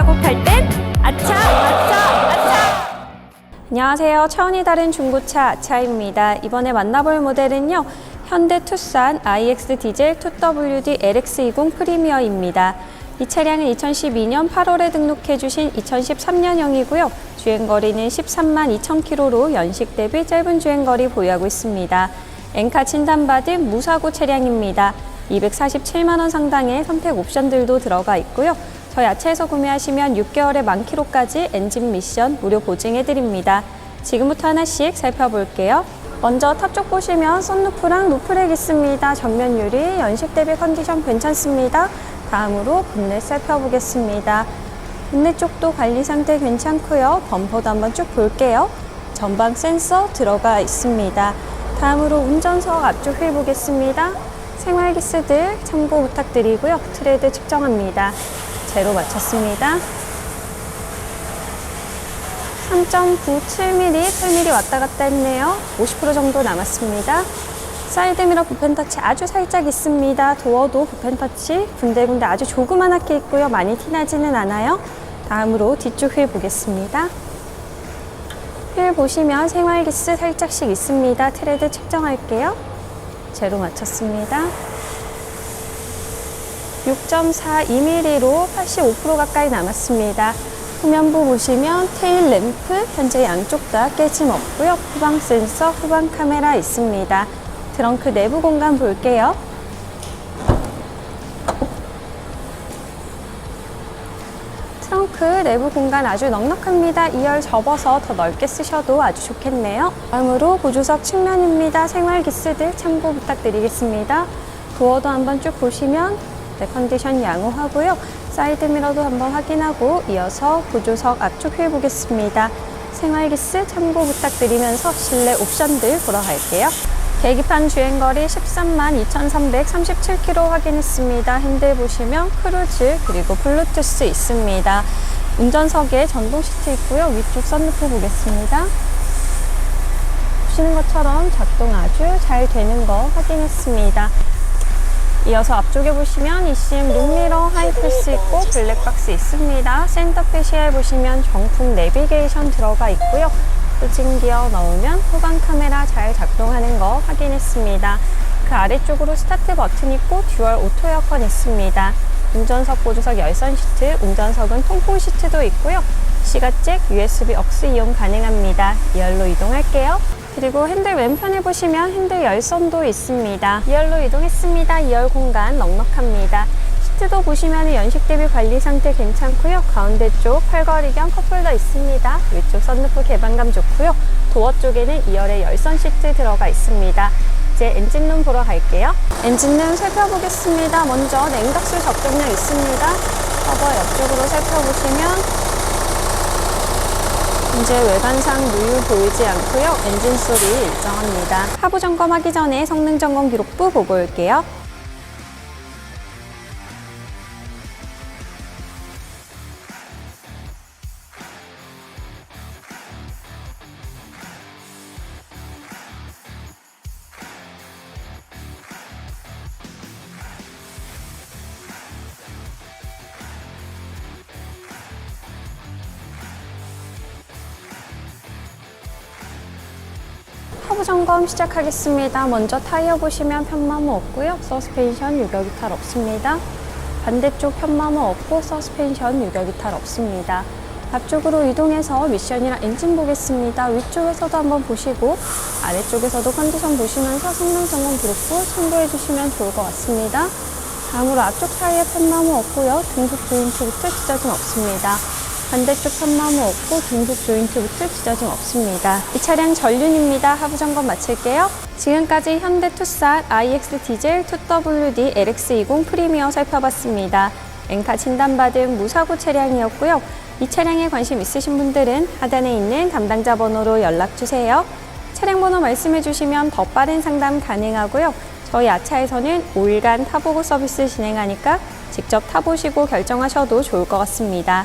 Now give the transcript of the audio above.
사고 팔 땐 아차, 아차, 아차! 안녕하세요. 차원이 다른 중고차 아차입니다. 이번에 만나볼 모델은요. 현대 투싼 iX 디젤 2WD LX20 프리미어입니다. 이 차량은 2012년 8월에 등록해 주신 2013년형이고요. 주행거리는 13만 2천 키로로 연식 대비 짧은 주행거리 보유하고 있습니다. 엔카 진단받은 무사고 차량입니다. 247만 원 상당의 선택 옵션들도 들어가 있고요. 저희 아차에서 구매하시면 6개월의 만 킬로까지 엔진 미션 무료 보증해 드립니다. 지금부터 하나씩 살펴볼게요. 먼저 탑 쪽 보시면 썬루프랑 루프렉 있습니다. 전면 유리, 연식 대비 컨디션 괜찮습니다. 다음으로 본넷 살펴보겠습니다. 본넷 쪽도 관리 상태 괜찮고요. 범퍼도 한번 쭉 볼게요. 전방 센서 들어가 있습니다. 다음으로 운전석 앞쪽 휠 보겠습니다. 생활 기스들 참고 부탁드리고요. 트레드 측정합니다. 제로 맞췄습니다. 3.97mm, 8mm 왔다 갔다 했네요. 50% 정도 남았습니다. 사이드미러 부펜터치 아주 살짝 있습니다. 도어도 부펜터치 군데군데 아주 조그만하게 있고요. 많이 티나지는 않아요. 다음으로 뒤쪽 휠 보겠습니다. 휠 보시면 생활기스 살짝씩 있습니다. 트레드 측정할게요. 제로 맞췄습니다. 6.42mm로 85% 가까이 남았습니다. 후면부 보시면 테일 램프 현재 양쪽 다 깨짐 없고요. 후방 센서, 후방 카메라 있습니다. 트렁크 내부 공간 볼게요. 트렁크 내부 공간 아주 넉넉합니다. 2열 접어서 더 넓게 쓰셔도 아주 좋겠네요. 다음으로 보조석 측면입니다. 생활 기스들 참고 부탁드리겠습니다. 도어도 한번 쭉 보시면 네, 컨디션 양호하고요. 사이드 미러도 한번 확인하고 이어서 보조석 앞쪽 휠 보겠습니다. 생활 기스 참고 부탁드리면서 실내 옵션들 보러 갈게요. 계기판 주행거리 13만 2,337km 확인했습니다. 핸들 보시면 크루즈 그리고 블루투스 있습니다. 운전석에 전동 시트 있고요. 위쪽 썬루프 보겠습니다. 보시는 것처럼 작동 아주 잘 되는 거 확인했습니다. 이어서 앞쪽에 보시면 이심 룸미러 하이패스 있고 블랙박스 있습니다. 센터 패시에 보시면 정품 내비게이션 들어가 있고요. 후진 기어 넣으면 후방 카메라 잘 작동하는 거 확인했습니다. 그 아래쪽으로 스타트 버튼 있고 듀얼 오토 에어컨 있습니다. 운전석 보조석 열선 시트, 운전석은 통풍 시트도 있고요. 시가잭, USB 억스 이용 가능합니다. 2열로 이동할게요. 그리고 핸들 왼편에 보시면 핸들 열선도 있습니다. 2열로 이동했습니다. 2열 공간 넉넉합니다. 시트도 보시면 연식 대비 관리 상태 괜찮고요. 가운데 쪽 팔걸이 겸 컵홀더 있습니다. 위쪽 선루프 개방감 좋고요. 도어 쪽에는 2열에 열선 시트 들어가 있습니다. 이제 엔진룸 보러 갈게요. 엔진룸 살펴보겠습니다. 먼저 냉각수 적정량 있습니다. 커버 옆쪽으로 살펴보시면 현재 외관상 누유 보이지 않고요. 엔진 소리 일정합니다. 하부 점검하기 전에 성능 점검 기록부 보고 올게요. 하부 점검 시작하겠습니다. 먼저 타이어 보시면 편마모 없고요. 서스펜션 유격 이탈 없습니다. 반대쪽 편마모 없고 서스펜션 유격 이탈 없습니다. 앞쪽으로 이동해서 미션이랑 엔진 보겠습니다. 위쪽에서도 한번 보시고 아래쪽에서도 컨디션 보시면서 성능 점검 기록부 참고해 주시면 좋을 것 같습니다. 다음으로 앞쪽 타이어 편마모 없고요. 등속 조인트부터 찢어짐 없습니다. 반대쪽 편마모 없고 등속 조인트부터 찢어짐 없습니다. 이 차량 전륜입니다. 하부 점검 마칠게요. 지금까지 현대 투싼 iX 디젤 2WD LX20 프리미어 살펴봤습니다. 엔카 진단받은 무사고 차량이었고요. 이 차량에 관심 있으신 분들은 하단에 있는 담당자 번호로 연락 주세요. 차량 번호 말씀해 주시면 더 빠른 상담 가능하고요. 저희 아차에서는 5일간 타보고 서비스 진행하니까 직접 타보시고 결정하셔도 좋을 것 같습니다.